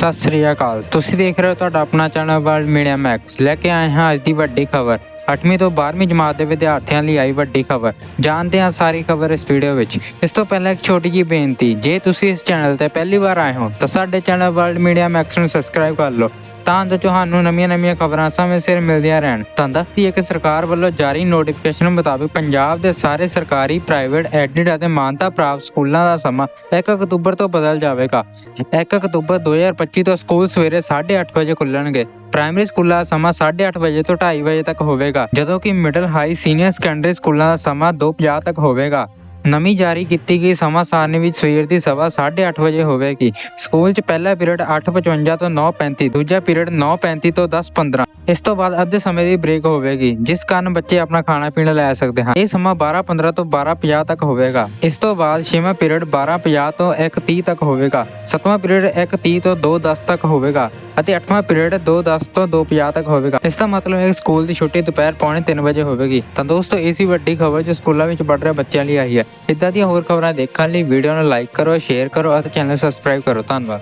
ਸਤਿ ਸ੍ਰੀ ਅਕਾਲ। ਤੁਸੀਂ ਦੇਖ ਰਹੇ ਹੋ ਤੁਹਾਡਾ ਆਪਣਾ ਚੈਨਲ ਵਰਲਡ ਮੀਡੀਆ ਮੈਕਸ। ਲੈ ਕੇ ਆਏ ਹਾਂ ਅੱਜ ਦੀ ਵੱਡੀ ਖਬਰ। 8ਵੀਂ ਤੋਂ 12ਵੀਂ ਜਮਾਤ ਦੇ ਵਿਦਿਆਰਥੀਆਂ ਲਈ ਆਈ ਵੱਡੀ ਖਬਰ। ਜਾਣਦੇ ਹਾਂ ਸਾਰੀ ਖਬਰ ਇਸ ਵੀਡੀਓ ਵਿੱਚ। ਇਸ ਤੋਂ ਪਹਿਲਾਂ ਇੱਕ ਛੋਟੀ ਜਿਹੀ ਬੇਨਤੀ, ਜੇ ਤੁਸੀਂ ਇਸ ਚੈਨਲ ਤੇ ਪਹਿਲੀ ਵਾਰ ਆਏ ਹੋ, ਤਾਂ ਸਾਡੇ ਚੈਨਲ ਵਰਲਡ ਮੀਡੀਆ ਮੈਕਸ ਨੂੰ ਸਬਸਕ੍ਰਾਈਬ ਕਰ ਲਓ, ਤਾਂ ਜੋ ਤੁਹਾਨੂੰ ਨਵੀਆਂ-ਨਵੀਆਂ ਖਬਰਾਂ ਸਮੇਂ ਸਿਰ ਮਿਲਦੀਆਂ ਰਹਿਣ। ਤਾਂ ਦੱਸਦੀ ਹੈ ਕਿ ਸਰਕਾਰ ਵੱਲੋਂ ਜਾਰੀ ਨੋਟੀਫਿਕੇਸ਼ਨ ਮੁਤਾਬਕ ਪੰਜਾਬ ਦੇ ਸਾਰੇ ਸਰਕਾਰੀ ਪ੍ਰਾਈਵੇਟ ਐਡਿਡ ਅਤੇ ਮਾਨਤਾ ਪ੍ਰਾਪਤ ਸਕੂਲਾਂ ਦਾ ਸਮਾਂ 1 ਅਕਤੂਬਰ ਤੋਂ ਬਦਲ ਜਾਵੇਗਾ। 1 ਅਕਤੂਬਰ 2025 ਤੋਂ ਸਕੂਲ ਸਵੇਰੇ 8:30 ਵਜੇ ਖੁੱਲਣਗੇ। ਪ੍ਰਾਇਮਰੀ ਸਕੂਲਾਂ ਦਾ ਸਮਾਂ 8:30 ਵਜੇ ਤੋਂ 2:30 ਵਜੇ ਤੱਕ ਹੋਵੇਗਾ, ਜਦੋਂ ਕਿ ਮਿਡਲ ਹਾਈ ਸੀਨੀਅਰ ਸੈਕੰਡਰੀ ਸਕੂਲਾਂ ਦਾ ਸਮਾਂ 2:50 ਤੱਕ ਹੋਵੇਗਾ। ਨਵੀਂ ਜਾਰੀ ਕੀਤੀ ਗਈ ਸਮਾਂ ਸਾਰਣੀ ਵਿੱਚ ਸਵੇਰ ਦੀ ਸਭਾ 8:30 ਵਜੇ ਹੋਵੇਗੀ ਸਕੂਲ 'ਚ ਪਹਿਲਾ ਪੀਰੀਅਡ 8:55 ਤੋਂ 9:35 ਦੂਜਾ ਪੀਰੀਅਡ 9:35 ਤੋਂ 10:15 ਇਸ ਤੋਂ ਬਾਅਦ ਅੱਧੇ ਸਮੇਂ ਦੀ ਬ੍ਰੇਕ ਹੋਵੇਗੀ ਜਿਸ ਕਾਰਨ ਬੱਚੇ ਆਪਣਾ ਖਾਣਾ ਪੀਣਾ ਲੈ ਸਕਦੇ ਹਨ। ਇਹ ਸਮਾਂ 12:15 ਤੋਂ 12:50 ਤੱਕ ਹੋਵੇਗਾ ਇਸ ਤੋਂ ਬਾਅਦ ਛੇਵਾਂ ਪੀਰੀਅਡ 12:50 ਤੋਂ 1:30 ਤੱਕ ਹੋਵੇਗਾ ਸੱਤਵਾਂ ਪੀਰੀਅਡ 1:30 ਤੋਂ 2:10 ਤੱਕ ਹੋਵੇਗਾ ਅਤੇ ਅੱਠਵਾਂ ਪੀਰੀਅਡ 2:10 ਤੋਂ 2:50 ਤੱਕ ਹੋਵੇਗਾ ਇਸ ਦਾ ਮਤਲਬ ਹੈ ਕਿ ਸਕੂਲ ਦੀ ਛੁੱਟੀ ਦੁਪਹਿਰ ਪੌਣੇ 3 ਵਜੇ ਹੋਵੇਗੀ ਤਾਂ ਦੋਸਤੋ, ਇਹ ਵੱਡੀ ਖਬਰ ਜੋ ਸਕੂਲਾਂ ਵਿੱਚ ਪੜ੍ਹ ਰਹੇ ਬੱਚਿਆਂ ਲਈ ਆਈ ਹੈ। ਇਦਾਂ ਦੀਆਂ ਹੋਰ ਖਬਰਾਂ ਦੇਖਣ ਲਈ ਵੀਡੀਓ ਨੂੰ ਲਾਈਕ ਕਰੋ ਸ਼ੇਅਰ ਕਰੋ ਅਤੇ ਚੈਨਲ ਸਬਸਕ੍ਰਾਈਬ ਕਰੋ। ਧੰਨਵਾਦ।